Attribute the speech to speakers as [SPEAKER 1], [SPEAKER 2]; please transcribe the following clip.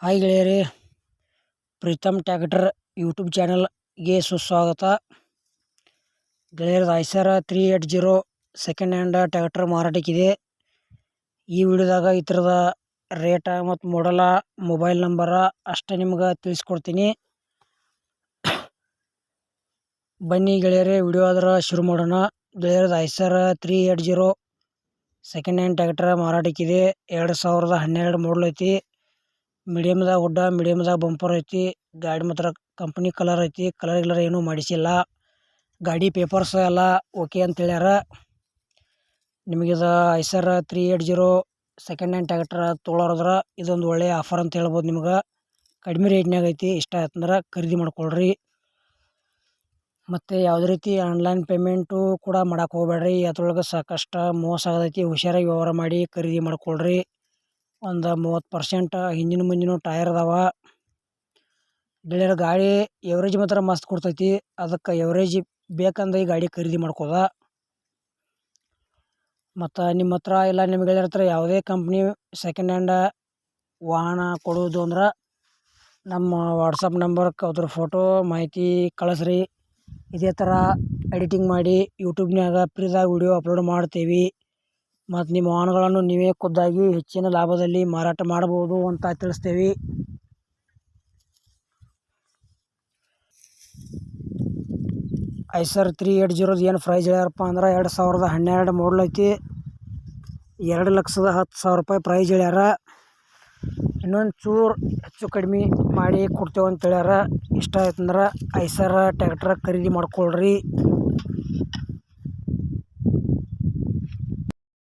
[SPEAKER 1] Hi ಗೆಳೆಯರೇ, Preetham tractor YouTube ಚಾನಲ್ಗೆ ಸುಸ್ವಾಗತ. ಗೆಳೆಯರದು Eicher three eight zero second hand tractor ಮಾರಾಟಕ್ಕಿದೆ. ಈ ವಿಡಿಯೋದಾಗ ಈ ಥರದ ರೇಟ ಮತ್ತು ಮಾಡಲ ಮೊಬೈಲ್ ನಂಬರ ಅಷ್ಟೇ ನಿಮ್ಗೆ ತಿಳಿಸ್ಕೊಡ್ತೀನಿ. ಬನ್ನಿ ಗೆಳೆಯರೇ, ವಿಡಿಯೋ ಆದ್ರೆ ಶುರು ಮಾಡೋಣ. ಗೆಳೆಯರದು Eicher three eight zero second hand tractor ಮಾರಾಟಕ್ಕಿದೆ. ಎರಡು ಸಾವಿರದ ಹನ್ನೆರಡು ಮಾಡಲ್ ಐತಿ. ಮೀಡಿಯಮ್ದಾಗ ಉಡ್ಡ, ಮೀಡಿಯಮ್ದಾಗ ಬಂಪರ್ ಐತಿ, ಗಾಡಿ ಮಾತ್ರ ಕಂಪ್ನಿ ಕಲರ್ ಐತಿ ಕಲರ್ ಗಿಲರ್ ಏನೂ ಮಾಡಿಸಿಲ್ಲ. ಗಾಡಿ ಪೇಪರ್ಸ್ ಎಲ್ಲ ಓಕೆ ಅಂತ ಹೇಳ್ಯಾರ. ನಿಮಗಿದು Eicher three eight zero second hand tractor ತೊಗೊಳೋದ್ರ ಇದೊಂದು ಒಳ್ಳೆಯ ಆಫರ್ ಅಂತ ಹೇಳ್ಬೋದು ನಿಮ್ಗೆ. ಕಡಿಮೆ ರೇಟ್ನಾಗ ಐತಿ, ಇಷ್ಟ ಆಯ್ತಂದ್ರೆ ಖರೀದಿ ಮಾಡ್ಕೊಳ್ರಿ. ಮತ್ತು ಯಾವುದೇ ರೀತಿ ಆನ್ಲೈನ್ ಪೇಮೆಂಟು ಕೂಡ ಮಾಡಕ್ಕೆ ಹೋಗ್ಬೇಡ್ರಿ, ಅದ್ರೊಳಗೆ ಸಾಕಷ್ಟು ಮೋಸ ಆಗತೈತಿ, ಹುಷಾರಾಗಿ ವ್ಯವಹಾರ ಮಾಡಿ ಖರೀದಿ ಮಾಡ್ಕೊಳ್ರಿ. ಒಂದು ಮೂವತ್ತು ಪರ್ಸೆಂಟ್ ಹಿಂದಿನ ಮುಂದಿನ ಟಯರ್ ಅದಾವ. ಗೆಳೆಯರ ಗಾಡಿ ಎವ್ರೇಜ್ ಮಾತ್ರ ಮಸ್ತ್ ಕೊಡ್ತೈತಿ. ಅದಕ್ಕೆ ಎವರೇಜ್ ಬೇಕಂದ್ರೆ ಈ ಗಾಡಿ ಖರೀದಿ ಮಾಡ್ಕೋದ. ಮತ್ತು ನಿಮ್ಮ ಹತ್ರ ಇಲ್ಲ ನಿಮ್ಮ ಗೆಳೆಯರ ಹತ್ರ ಯಾವುದೇ ಕಂಪ್ನಿ ಸೆಕೆಂಡ್ ಹ್ಯಾಂಡ ವಾಹನ ಕೊಡೋದು ಅಂದ್ರೆ ನಮ್ಮ ವಾಟ್ಸಪ್ ನಂಬರ್ಗೆ ಅದ್ರ ಫೋಟೋ ಮಾಹಿತಿ ಕಳಿಸ್ರಿ. ಇದೇ ಥರ ಎಡಿಟಿಂಗ್ ಮಾಡಿ ಯೂಟ್ಯೂಬ್ನಾಗ ಫ್ರೀದಾಗ ವಿಡಿಯೋ ಅಪ್ಲೋಡ್ ಮಾಡ್ತೀವಿ. ಮತ್ತು ನಿಮ್ಮ ವಾಹನಗಳನ್ನು ನೀವೇ ಖುದ್ದಾಗಿ ಹೆಚ್ಚಿನ ಲಾಭದಲ್ಲಿ ಮಾರಾಟ ಮಾಡಬಹುದು ಅಂತ ತಿಳಿಸ್ತೇವೆ. ಐಸರ್ ತ್ರೀ ಏಟ್ ಜೀರೋದು ಏನು ಪ್ರೈಸ್ ಹೇಳ್ಯಾರಪ್ಪ ಅಂದ್ರೆ ಎರಡು ಸಾವಿರದ ಹನ್ನೆರಡು ಮಾಡಲ್ ಐತಿ. ಎರಡು ಲಕ್ಷದ ಹತ್ತು ಸಾವಿರ ರೂಪಾಯಿ ಪ್ರೈಸ್ ಹೇಳ್ಯಾರ. ಇನ್ನೊಂದು ಚೂರು ಹೆಚ್ಚು ಕಡಿಮೆ ಮಾಡಿ ಕೊಡ್ತೇವೆ ಅಂತ ಹೇಳ್ಯಾರ. ಇಷ್ಟ ಆಯ್ತಂದ್ರೆ ಐಸರ ಟ್ಯಾಕ್ಟ್ರ ಖರೀದಿ ಮಾಡ್ಕೊಳ್ರಿ.